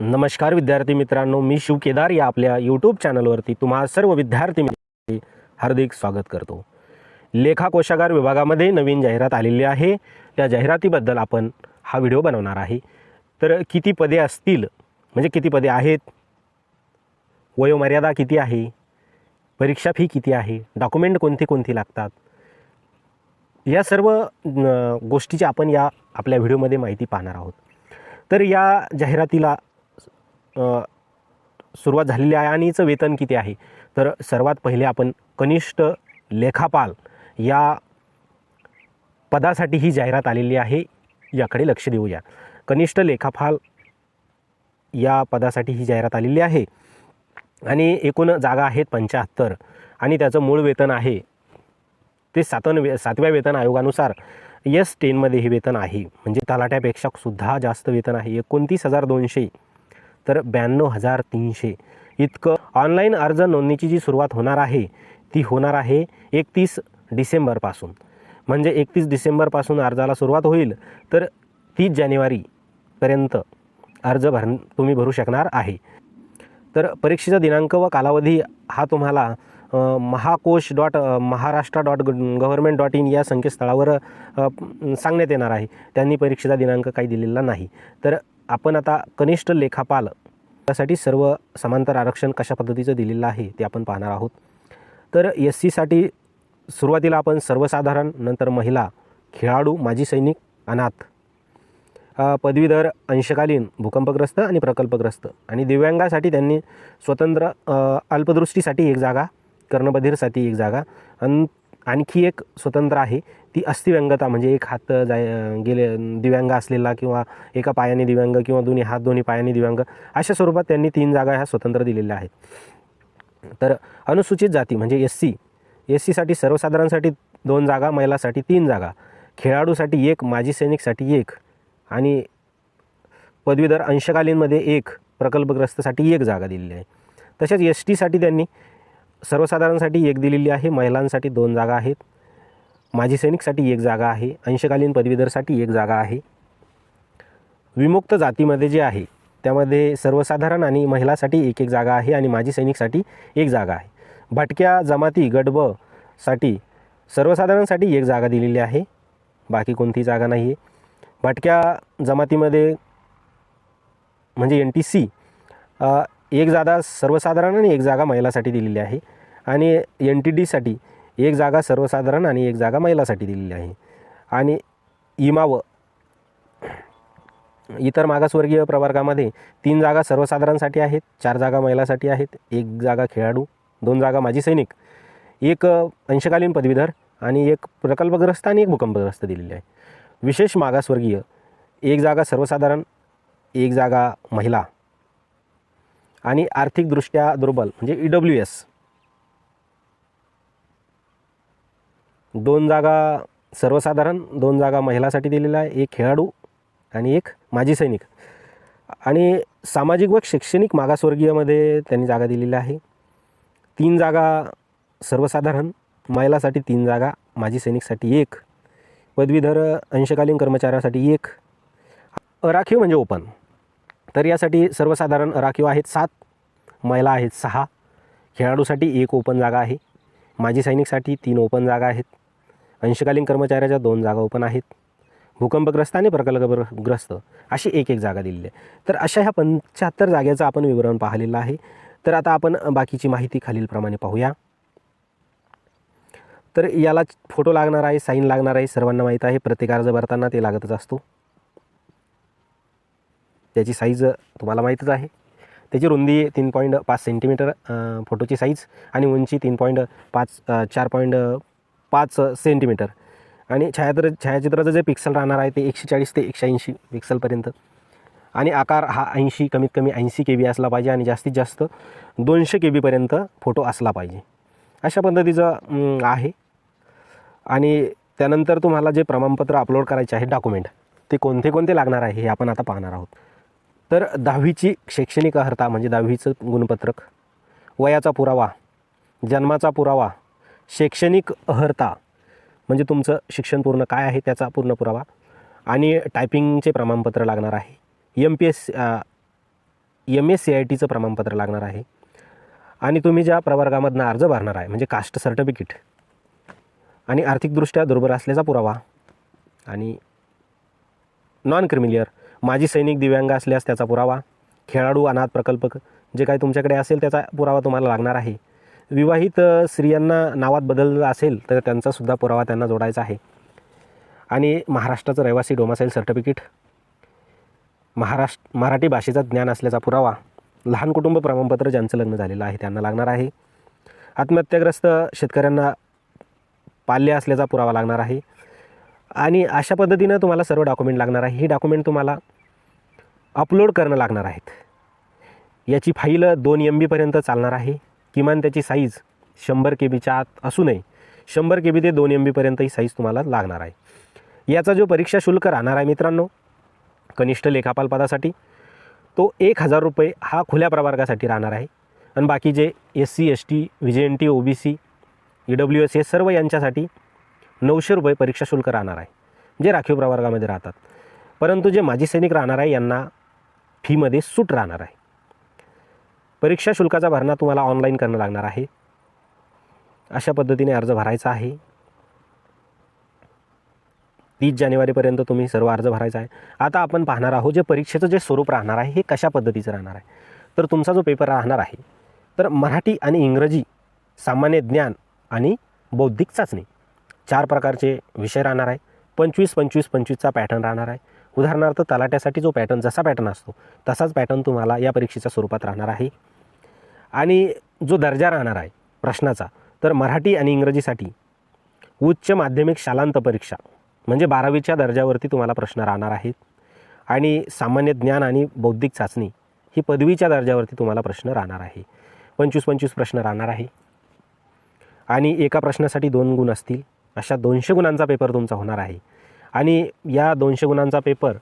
नमस्कार विद्यार्थी मित्रांनो मी शिव केदार या आपल्या यूट्यूब चॅनलवरती तुम्हा सर्व विद्यार्थी मित्र हार्दिक स्वागत करतो. लेखा कोशागार विभागामध्ये नवीन जाहिरात आलेली आहे. त्या जाहिरातीबद्दल आपण हा व्हिडिओ बनवणार आहे. तर किती पदे असतील? म्हणजे किती पदे आहेत? वयोमर्यादा किती आहे? परीक्षा फी किती आहे? डॉक्युमेंट कोणती कोणती लागतात? या सर्व गोष्टीची आपण या आपल्या व्हिडिओमध्ये माहिती पाहणार आहोत. तर या जाहिरातीला सुरुवात झालेली आहे आणि याचं वेतन किती आहे? तर सर्वात पहिले आपण कनिष्ठ लेखापाल या पदासाठी ही जाहिरात आलेली आहे याकडे लक्ष देऊया. कनिष्ठ लेखापाल या पदासाठी ही जाहिरात आलेली आहे. आणि एकूण जागा आहेत पंच्याहत्तर आणि त्याचं मूळ वेतन आहे ते सातन वे सातव्या वेतन आयोगानुसार यस टेनमध्ये हे वेतन आहे. म्हणजे तलाट्यापेक्षा सुद्धा जास्त वेतन आहे. एकोणतीस हजार दोनशे तर ब्याण्णव हजार तीनशे. इतकं ऑनलाईन अर्ज नोंदणीची जी सुरुवात होणार आहे ती होणार आहे एकतीस डिसेंबरपासून. म्हणजे एकतीस डिसेंबरपासून अर्जाला सुरुवात होईल तर तीस जानेवारीपर्यंत अर्ज भर तुम्ही भरू शकणार आहे. तर परीक्षेचा दिनांक व कालावधी हा तुम्हाला Mahakosh dot Maharashtra dot government dot in या संकेतस्थळावर सांगण्यात येणार आहे. त्यांनी परीक्षेचा दिनांक काही दिलेला नाही. तर आपण आता कनिष्ठ लेखापाल. त्यासाठी सर्व समांतर आरक्षण कशा पद्धतीचं दिलेलं आहे ते आपण पाहणार आहोत. तर एस सीसाठी सुरुवातीला आपण सर्वसाधारण नंतर महिला खेळाडू माजी सैनिक अनाथ पदवीधर अंशकालीन भूकंपग्रस्त आणि प्रकल्पग्रस्त. आणि दिव्यांगासाठी त्यांनी स्वतंत्र अल्पदृष्टीसाठी एक जागा कर्णबधीरसाठी एक जागा. अन आणखी एक स्वतंत्र आहे ती अस्थिव्यंगता म्हणजे एक हात जाय गेले दिव्यांग असलेला किंवा एका पायाने दिव्यांग किंवा दोन्ही हात दोन्ही पायाने दिव्यांग अशा स्वरूपात त्यांनी तीन जागा ह्या स्वतंत्र दिलेल्या आहेत. तर अनुसूचित जाती म्हणजे एस सी. एस सीसाठी सर्वसाधारणसाठी दोन जागा महिलासाठी तीन जागा. खेळाडूसाठी एक माजी सैनिकसाठी एक आणि पदवीधर अंशकालीनमध्ये एक प्रकल्पग्रस्तसाठी एक जागा दिलेली आहे. तसेच एस टीसाठी त्यांनी सर्वसाधारणसाठी एक दिलेली आहे महिलांसाठी दोन जागा आहेत. माजी सैनिकसाठी एक जागा आहे. अंशकालीन पदवीधरसाठी एक जागा आहे. विमुक्त जातीमध्ये जे आहे त्यामध्ये सर्वसाधारण आणि महिलासाठी एक एक जागा आहे आणि माजी सैनिकसाठी एक जागा आहे. भटक्या जमाती गट ब साठी सर्वसाधारणसाठी एक जागा दिलेली आहे. बाकी कोणती जागा नाही आहे भटक्या जमातीमध्ये म्हणजे एन टी सी एक जागा सर्वसाधारण आणि एक जागा महिलासाठी दिलेली आहे. आणि एन टी डीसाठी एक जागा सर्वसाधारण आणि एक जागा महिलासाठी दिलेली आहे. आणि इमाव इतर मागासवर्गीय प्रवर्गामध्ये तीन जागा सर्वसाधारणसाठी आहेत चार जागा महिलासाठी आहेत एक जागा खेळाडू दोन जागा माजी सैनिक एक अंशकालीन पदवीधर आणि एक प्रकल्पग्रस्त आणि एक भूकंपग्रस्त दिलेली आहे. विशेष मागासवर्गीय एक जागा सर्वसाधारण एक जागा महिला आणि आर्थिकदृष्ट्या दुर्बल म्हणजे ई डब्ल्यू एस दोन जागा सर्वसाधारण दोन जागा महिलासाठी दिलेल्या आहे एक खेळाडू आणि एक माजी सैनिक. आणि सामाजिक व शैक्षणिक मागासवर्गीयमध्ये त्यांनी जागा दिलेल्या आहे. तीन जागा सर्वसाधारण महिलासाठी तीन जागा माजी सैनिकसाठी एक पदवीधर अंशकालीन कर्मचाऱ्यासाठी एक. राखीव म्हणजे ओपन. तर यासाठी सर्वसाधारण राखीव आहेत सात महिला आहेत सहा खेळाडूसाठी एक ओपन जागा आहे माजी सैनिकसाठी तीन ओपन जागा आहेत. अंशकालीन कर्मचाऱ्याच्या दोन जागा ओपन आहेत. भूकंपग्रस्त आणि प्रकल्पग्रस्त अशी एक एक जागा दिलेली आहे. तर अशा ह्या पंच्याहत्तर जागेचं आपण विवरण पाहिलेलं आहे. तर आता आपण बाकीची माहिती खालीलप्रमाणे पाहूया. तर याला फोटो लागणार आहे साईन लागणार आहे सर्वांना माहीत आहे. प्रत्येक अर्ज भरताना ते लागतच असतो. त्याची साईज तुम्हाला माहीतच आहे. त्याची रुंदी तीन पॉईंट पाच सेंटीमीटर फोटोची साईज आणि उंची तीन पॉईंट पाच चार पॉईंट पाच सेंटीमीटर. आणि छायाचित्र छायाचित्राचं जे पिक्सल राहणार आहे ते एकशे चाळीस ते एकशे ऐंशी पिक्सलपर्यंत आणि आकार हा ऐंशी कमीत कमी ऐंशी के बी असला पाहिजे आणि जास्तीत जास्त दोनशे के बीपर्यंत फोटो असला पाहिजे. अशा पद्धतीचं आहे. आणि त्यानंतर तुम्हाला जे प्रमाणपत्र अपलोड करायचे आहे डॉक्युमेंट ते कोणते कोणते लागणार आहे हे आपण आता पाहणार आहोत. तर दहावीची शैक्षणिक अर्हता म्हणजे दहावीचं गुणपत्रक वयाचा पुरावा जन्माचा पुरावा शैक्षणिक अर्हता म्हणजे तुमचं शिक्षण पूर्ण काय आहे त्याचा पूर्ण पुरावा आणि टायपिंगचे प्रमाणपत्र लागणार आहे. M P S M S C I टीचं प्रमाणपत्र लागणार आहे. आणि तुम्ही ज्या प्रवर्गामधनं अर्ज भरणार आहे म्हणजे कास्ट सर्टिफिकेट आणि आर्थिकदृष्ट्या दुर्बल असल्याचा पुरावा आणि नॉन क्रिमिलियर माजी सैनिक दिव्यांग असल्यास त्याचा पुरावा खेळाडू अनाथ प्रकल्प जे काही तुमच्याकडे असेल त्याचा पुरावा तुम्हाला लागणार आहे. विवाहित स्त्रियांना नावात बदल असेल तर त्यांचासुद्धा पुरावा त्यांना जोडायचा आहे. आणि महाराष्ट्राचं रहिवासी डोमासाईल सर्टिफिकेट महाराष्ट्र मराठी भाषेचा ज्ञान असल्याचा पुरावा लहान कुटुंब प्रमाणपत्र ज्यांचं लग्न झालेलं आहे त्यांना लागणार आहे. आत्महत्याग्रस्त शेतकऱ्यांना पाल्य असल्याचा पुरावा लागणार आहे. आणि अशा पद्धतीनं तुम्हाला सर्व डॉक्युमेंट लागणार आहे. ही डॉक्युमेंट तुम्हाला अपलोड करणं लागणार आहेत. याची फाईल दोन एम बीपर्यंत चालणार आहे. किमान त्याची साईज शंभर के बीच्या आत असू नये. शंभर के बी ते दोन एम बीपर्यंत ही साईज तुम्हाला लागणार आहे. याचा जो परीक्षा शुल्क राहणार आहे मित्रांनो कनिष्ठ लेखापाल पदासाठी तो एक हजार रुपये हा खुल्या प्रवर्गासाठी राहणार आहे. आणि बाकी जे S C S T V N T O B C E W S हे सर्व यांच्यासाठी नऊशे रुपये परीक्षा शुल्क राहणार आहे जे राखीव प्रवर्गामध्ये राहतात. परंतु जे माजी सैनिक राहणार आहे यांना फीमध्ये सूट राहणार आहे. परीक्षा शुल्काचा भरणा तुम्हाला ऑनलाईन करणं लागणार आहे. अशा पद्धतीने अर्ज भरायचा आहे. तीस जानेवारीपर्यंत तुम्ही सर्व अर्ज भरायचा आहे. आता आपण पाहणार आहोत जे परीक्षेचं जे स्वरूप राहणार आहे हे कशा पद्धतीचं राहणार आहे? तर तुमचा जो पेपर राहणार आहे तर मराठी आणि इंग्रजी सामान्य ज्ञान आणि बौद्धिक चाचणी चार प्रकारचे विषय राहणार आहे. पंचवीस पंचवीस पंचवीसचा पॅटर्न राहणार आहे. उदाहरणार्थ तलाट्यासाठी जो पॅटर्न जसा पॅटर्न असतो तसाच पॅटर्न तुम्हाला या परीक्षेच्या स्वरूपात राहणार आहे. आणि जो दर्जा राहणार आहे प्रश्नाचा तर मराठी आणि इंग्रजीसाठी उच्च माध्यमिक शालांत परीक्षा म्हणजे बारावीच्या दर्जावरती तुम्हाला प्रश्न राहणार आहेत. आणि सामान्य ज्ञान आणि बौद्धिक चाचणी ही पदवीच्या दर्जावरती तुम्हाला प्रश्न राहणार आहे. पंचवीस पंचवीस प्रश्न राहणार आहे. आणि एका प्रश्नासाठी दोन गुण असतील अशा दोनशे गुणांचा पेपर तुमचा होणार आहे. आणि या दोनशे गुणांचा पेपर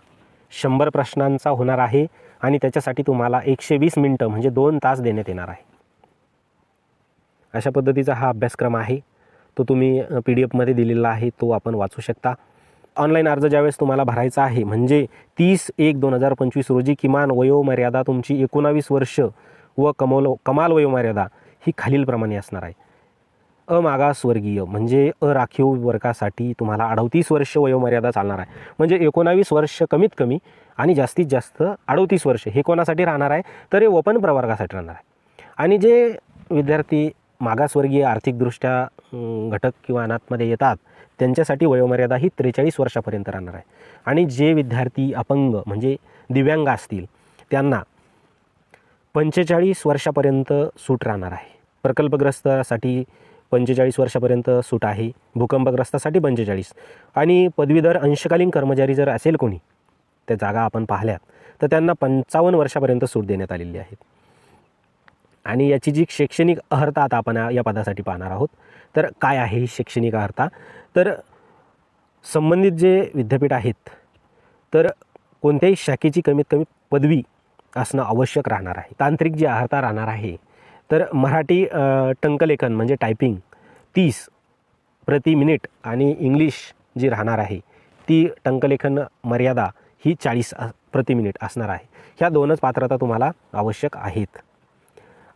शंभर प्रश्नांचा होणार आहे आणि त्याच्यासाठी तुम्हाला एकशे वीस मिनटं म्हणजे दोन तास देण्यात येणार आहे. अशा पद्धतीचा हा अभ्यासक्रम आहे. तो तुम्ही पी डी एफमध्ये दिलेला आहे तो आपण वाचू शकता. ऑनलाईन अर्ज ज्यावेळेस तुम्हाला भरायचा आहे म्हणजे तीस एक दोन हजार पंचवीस रोजी किमान वयोमर्यादा तुमची एकोणावीस वर्ष व कमोल कमाल वयोमर्यादा ही खालीलप्रमाणे असणार आहे. अमागासवर्गीय म्हणजे अराखीव वर्गासाठी तुम्हाला अडतीस वर्ष वयोमर्यादा चालणार आहे. म्हणजे एकोणावीस वर्ष कमीत कमी आणि जास्तीत जास्त अडतीस वर्ष हे कोणासाठी राहणार आहे? तर हे ओपन प्रवर्गासाठी राहणार आहे. आणि जे विद्यार्थी मागासवर्गीय आर्थिकदृष्ट्या घटक किंवा अनाथमध्ये येतात त्यांच्यासाठी वयोमर्यादा ही त्रेचाळीस वर्षापर्यंत राहणार आहे. आणि जे विद्यार्थी अपंग म्हणजे दिव्यांग असतील त्यांना पंचेचाळीस वर्षापर्यंत सूट राहणार आहे. प्रकल्पग्रस्तासाठी पंचेचाळीस वर्षापर्यंत सूट आहे. भूकंपग्रस्तासाठी पंचेचाळीस. आणि पदवीधर अंशकालीन कर्मचारी जर असेल कोणी त्या जागा आपण पाहिल्यात तर त्यांना पंचावन्न वर्षापर्यंत सूट देण्यात आलेली आहे. आणि याची जी शैक्षणिक अर्हता आता आपण या पदासाठी पाहणार आहोत तर काय आहे ही शैक्षणिक अर्हता तर संबंधित जे विद्यापीठ आहेत तर कोणत्याही शाखेची कमीत कमी पदवी असणं आवश्यक राहणार आहे. तांत्रिक जी अर्हता राहणार आहे तर मराठी टंकलेखन म्हणजे टायपिंग तीस प्रति मिनिट आणि इंग्लिश जी राहणार आहे ती टंकलेखन मर्यादा ही चाळीस प्रति मिनिट असणार आहे. ह्या दोनच पात्रता तुम्हाला आवश्यक आहेत.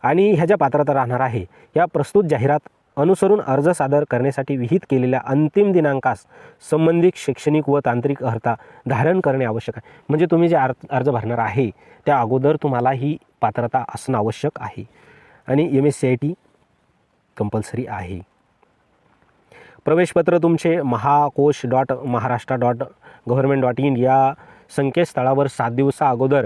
आणि ह्या ज्या पात्रता राहणार आहे या प्रस्तुत जाहिरात अनुसरून अर्ज सादर करण्यासाठी विहित केलेल्या अंतिम दिनांकास संबंधित शैक्षणिक व तांत्रिक अर्हता धारण करणे आवश्यक आहे. म्हणजे तुम्ही जे अर्ज भरणार आहे त्या अगोदर तुम्हाला ही पात्रता असणं आवश्यक आहे. आणि M S C I T compulsory आहे. प्रवेशपत्र तुमचे Mahakosh dot Maharashtra dot government dot in या संकेतस्थळावर सात दिवसा अगोदर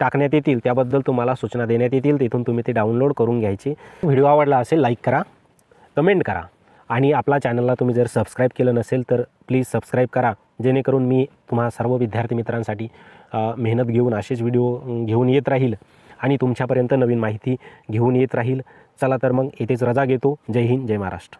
टाकण्यात येतील. त्याबद्दल तुम्हाला सूचना देण्यात येतील. तिथून तुम्ही ते डाउनलोड करून घ्यायचे. व्हिडिओ आवडला असेल लाईक करा कमेंट करा आणि आपला चॅनलला तुम्ही जर सबस्क्राईब केलं नसेल तर प्लीज सबस्क्राईब करा. जेणेकरून मी तुम्हा सर्व विद्यार्थी मित्रांसाठी मेहनत घेऊन असेच व्हिडिओ घेऊन येत राहील. आणि तुमच्यापर्यंत नवीन माहिती घेऊन येत राहील. चला तर मग येथेच रजा घेतो. जय हिंद जय महाराष्ट्र.